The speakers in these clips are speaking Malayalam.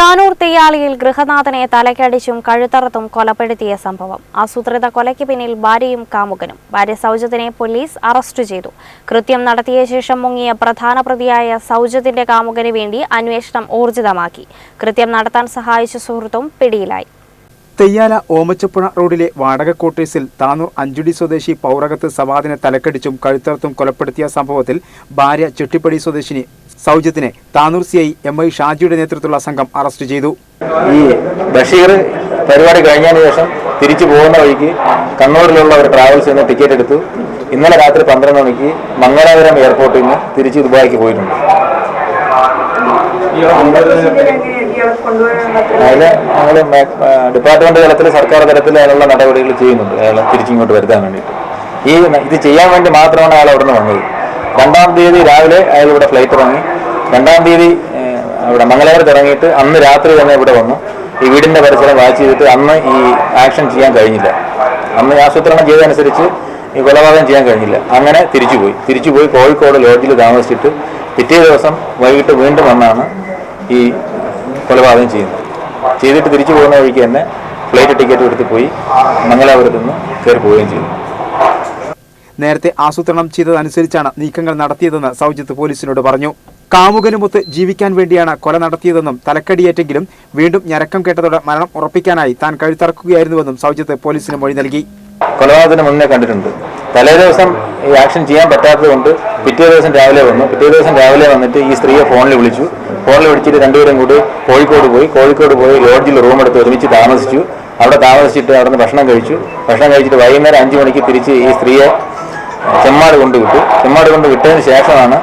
താനൂർ തെയ്യാളിയിൽ ഗൃഹനാഥനെ തലക്കടിച്ചും കഴുത്തറത്തും കൊലപ്പെടുത്തിയ സംഭവം. ആസൂത്രിത കൊലയ്ക്ക് പിന്നിൽ ഭാര്യയും കാമുകനും. ഭാര്യ സൗജത്തിനെ പോലീസ് അറസ്റ്റ് ചെയ്തു. കൃത്യം നടത്തിയ ശേഷം മുങ്ങിയ പ്രധാന പ്രതിയായ സൗജത്തിന്റെ കാമുകന് വേണ്ടി അന്വേഷണം ഊർജിതമാക്കി. കൃത്യം നടത്താൻ സഹായിച്ച സുഹൃത്തും പിടിയിലായി. തെയ്യാല ഓമച്ചപ്പുഴ റോഡിലെ വാടക ക്വാർട്ടേഴ്സിൽ താനൂർ അഞ്ചുടി സ്വദേശി പൗറകത്ത് സവാദിനെ തലക്കടിച്ചും കഴുത്തർത്തും കൊലപ്പെടുത്തിയ സംഭവത്തിൽ ഭാര്യ ചെട്ടിപ്പടി സ്വദേശിനി സൗജത്തിനെ Tanur C I M I ഷാജിയുടെ നേതൃത്വത്തിലുള്ള സംഘം അറസ്റ്റ് ചെയ്തു. ഈ ബഷീർ പരിപാടി കഴിഞ്ഞതിന് ശേഷം തിരിച്ചു പോകുന്ന വഴിക്ക് കണ്ണൂരിലുള്ള ഒരു ട്രാവൽസ് നിന്ന് ടിക്കറ്റ് എടുത്തു. ഇന്നലെ രാത്രി പന്ത്രണ്ട് മണിക്ക് മംഗലാപുരം എയർപോർട്ടിൽ നിന്ന് തിരിച്ച് ദുബായിക്ക് പോയിട്ടുണ്ട് അതിൽ ഞങ്ങൾ ഡിപ്പാർട്ട്മെന്റ് തലത്തിൽ സർക്കാർ തലത്തിൽ അതിനുള്ള നടപടികൾ ചെയ്യുന്നുണ്ട്. അയാളെ തിരിച്ചിങ്ങോട്ട് വരുത്താൻ വേണ്ടിയിട്ട്. ഈ ഇത് ചെയ്യാൻ വേണ്ടി മാത്രമാണ് അയാൾ അവിടെ നിന്ന് വന്നത്. രണ്ടാം തീയതി രാവിലെ അയാൾ ഇവിടെ ഫ്ലൈറ്റ് ഇറങ്ങി രണ്ടാം തീയതി ഇവിടെ മംഗലാപുരത്ത് ഇറങ്ങിയിട്ട് അന്ന് രാത്രി തന്നെ ഇവിടെ വന്നു. ഈ വീടിന്റെ പരിസരം വാച്ച് ചെയ്തിട്ട് അന്ന് ഈ ആക്ഷൻ ചെയ്യാൻ കഴിഞ്ഞില്ല. അന്ന് ആസൂത്രണം ചെയ്തതനുസരിച്ച് ഈ കൊലപാതകം ചെയ്യാൻ കഴിഞ്ഞില്ല. അങ്ങനെ തിരിച്ചുപോയി. തിരിച്ചുപോയി കോഴിക്കോട് ലോഡ്ജിൽ താമസിച്ചിട്ട് പിറ്റേ ദിവസം വൈകിട്ട് വീണ്ടും വന്നാണ് ഈ കൊലപാതകം ചെയ്യുന്നത് ചെയ്തിട്ട് തിരിച്ചു പോകുന്ന വഴിക്ക് തന്നെ ഫ്ലൈറ്റ് ടിക്കറ്റ് എടുത്ത് പോയി മംഗലാപുരത്ത് നിന്ന് കയറി പോവുകയും ചെയ്തു. നേരത്തെ ആസൂത്രണം ചെയ്തതനുസരിച്ചാണ് നീക്കങ്ങൾ നടത്തിയതെന്ന് സൗജിത്ത് പോലീസിനോട് പറഞ്ഞു. കാമുകനുമൊത്ത് ജീവിക്കാൻ വേണ്ടിയാണ് കൊല നടത്തിയതെന്നും തലക്കടിയേറ്റെങ്കിലും വീണ്ടും ഞരക്കം കേട്ടതോടെ മരണം ഉറപ്പിക്കാനായി താൻ കഴുത്തറക്കുകയായിരുന്നുവെന്നും സൗജിത്ത് പോലീസിന് മൊഴി നൽകി. കൊലപാതകത്തിന് മുന്നേ കണ്ടിട്ടുണ്ട്. തലേ ദിവസം ഈ ആക്ഷൻ ചെയ്യാൻ പറ്റാത്തത് കൊണ്ട് പിറ്റേ ദിവസം രാവിലെ വന്നു. പിറ്റേ ദിവസം രാവിലെ വന്നിട്ട് ഈ സ്ത്രീയെ ഫോണിൽ വിളിച്ചു. ഫോണിൽ വിളിച്ചിട്ട് രണ്ടുപേരും കൂടി കോഴിക്കോട് പോയി. കോഴിക്കോട് പോയി ലോഡ്ജിൽ റൂം എടുത്ത് ഒരുമിച്ച് താമസിച്ചു. അവിടെ താമസിച്ചിട്ട് അവിടെ നിന്ന് ഭക്ഷണം കഴിച്ചു. ഭക്ഷണം കഴിച്ചിട്ട് വൈകുന്നേരം അഞ്ചു മണിക്ക് തിരിച്ച് ഈ സ്ത്രീയെ ചെമ്മാട് കൊണ്ട് വിട്ടു ചെമ്മാട് കൊണ്ട് വിട്ടതിന് ശേഷമാണ്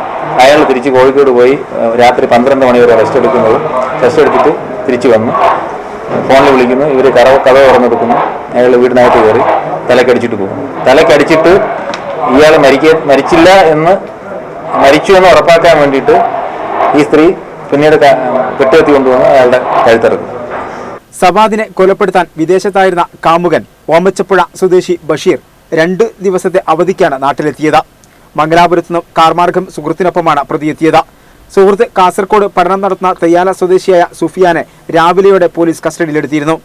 അയാൾ തിരിച്ച് കോഴിക്കോട് പോയി രാത്രി പന്ത്രണ്ട് മണി വരെ റെസ്റ്റ് എടുക്കുന്നത്. റെസ്റ്റ് എടുത്തിട്ട് തിരിച്ചു വന്നു. ഫോണിൽ വിളിക്കുന്നു. ഇവർ കറ കഥ തുറന്നെടുക്കുന്നു. അയാൾ വീടിനകത്ത് കയറി തലക്കടിച്ചിട്ട് പോകും. തലക്കടിച്ചിട്ട് ഇയാൾ മരിക്ക മരിച്ചില്ല എന്ന് മരിച്ചു എന്ന് ഉറപ്പാക്കാൻ വേണ്ടിയിട്ട് ഈ സ്ത്രീ പിന്നീട് കെട്ടിയെത്തി കൊണ്ടുവന്ന് അയാളുടെ കഴുത്തിറക്കും സവാദിനെ കൊലപ്പെടുത്താൻ വിദേശത്തായിരുന്ന കാമുകൻ ഓമച്ചപ്പുഴ സ്വദേശി ബഷീർ രണ്ട് ദിവസത്തെ അവധിക്കാണ് നാട്ടിലെത്തിയത്. മംഗലാപുരത്തു നിന്നും കാർമാർഗം സുഹൃത്തിനൊപ്പമാണ് പ്രതിയെത്തിയത്. സുഹൃത്ത് കാസർകോട് പഠനം നടത്തുന്ന തെയ്യാല സ്വദേശിയായ സുഫിയാനെ രാവിലെയോടെ പോലീസ് കസ്റ്റഡിയിലെടുത്തിരുന്നു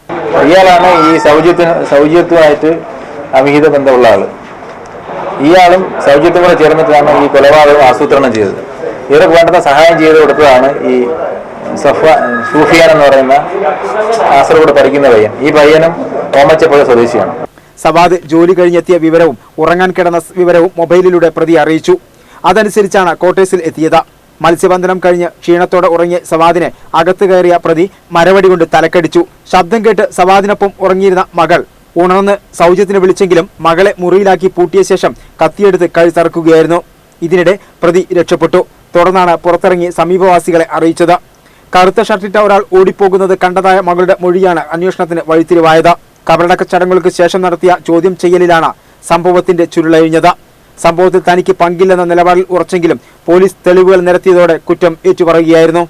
ഇയാളാണ് ഈ സൗജ്യത്തിന് സൗജ്യത്വമായിട്ട് അവിഹിത ബന്ധമുള്ള ആൾ. ഇയാളും കൂടെ ചേർന്നിട്ടാണ് ഈ കൊലപാതകം ആസൂത്രണം ചെയ്തത്. ഇവർക്ക് വേണ്ടുന്ന സഹായം ചെയ്ത് കൊടുത്തതാണ് ഈ സഫ സൂഫിയാൻ എന്ന് പറയുന്ന കാസർഗോഡ് പഠിക്കുന്ന പയ്യൻ. ഈ പയ്യനും ഓമച്ചപ്പുഴ സ്വദേശിയാണ്. സവാദ് ജോലി കഴിഞ്ഞെത്തിയ വിവരവും ഉറങ്ങാൻ കിടന്ന വിവരവും മൊബൈലിലൂടെ പ്രതി അറിയിച്ചു. അതനുസരിച്ചാണ് കോട്ടേഴ്സിൽ എത്തിയത്. മത്സ്യബന്ധനം കഴിഞ്ഞ് ക്ഷീണത്തോടെ ഉറങ്ങിയ സവാദിനെ അകത്ത് കയറിയ പ്രതി മരവടി കൊണ്ട് തലക്കടിച്ചു. ശബ്ദം കേട്ട് സവാദിനൊപ്പം ഉറങ്ങിയിരുന്ന മകൾ ഉണർന്ന് സൗജ്യത്തിന് വിളിച്ചെങ്കിലും മകളെ മുറിയിലാക്കി പൂട്ടിയ ശേഷം കത്തിയെടുത്ത് കഴുത്തറക്കുകയായിരുന്നു ഇതിനിടെ പ്രതി രക്ഷപ്പെട്ടു. തുടർന്നാണ് പുറത്തിറങ്ങി സമീപവാസികളെ അറിയിച്ചത്. കറുത്ത ഷർട്ടിട്ട ഒരാൾ ഓടിപ്പോകുന്നത് കണ്ടതായ മകളുടെ മൊഴിയാണ് അന്വേഷണത്തിന് വഴിത്തിരിവായത്. കബറടക്ക ചടങ്ങുകൾക്ക് ശേഷം നടത്തിയ ചോദ്യം ചെയ്യലിലാണ് സംഭവത്തിന്റെ ചുരുളഴിഞ്ഞത്. സംഭവത്തിൽ തനിക്ക് പങ്കില്ലെന്ന നിലപാടിൽ ഉറച്ചെങ്കിലും പോലീസ് തെളിവുകൾ നിരത്തിയതോടെ കുറ്റം ഏറ്റുപറയുകയായിരുന്നു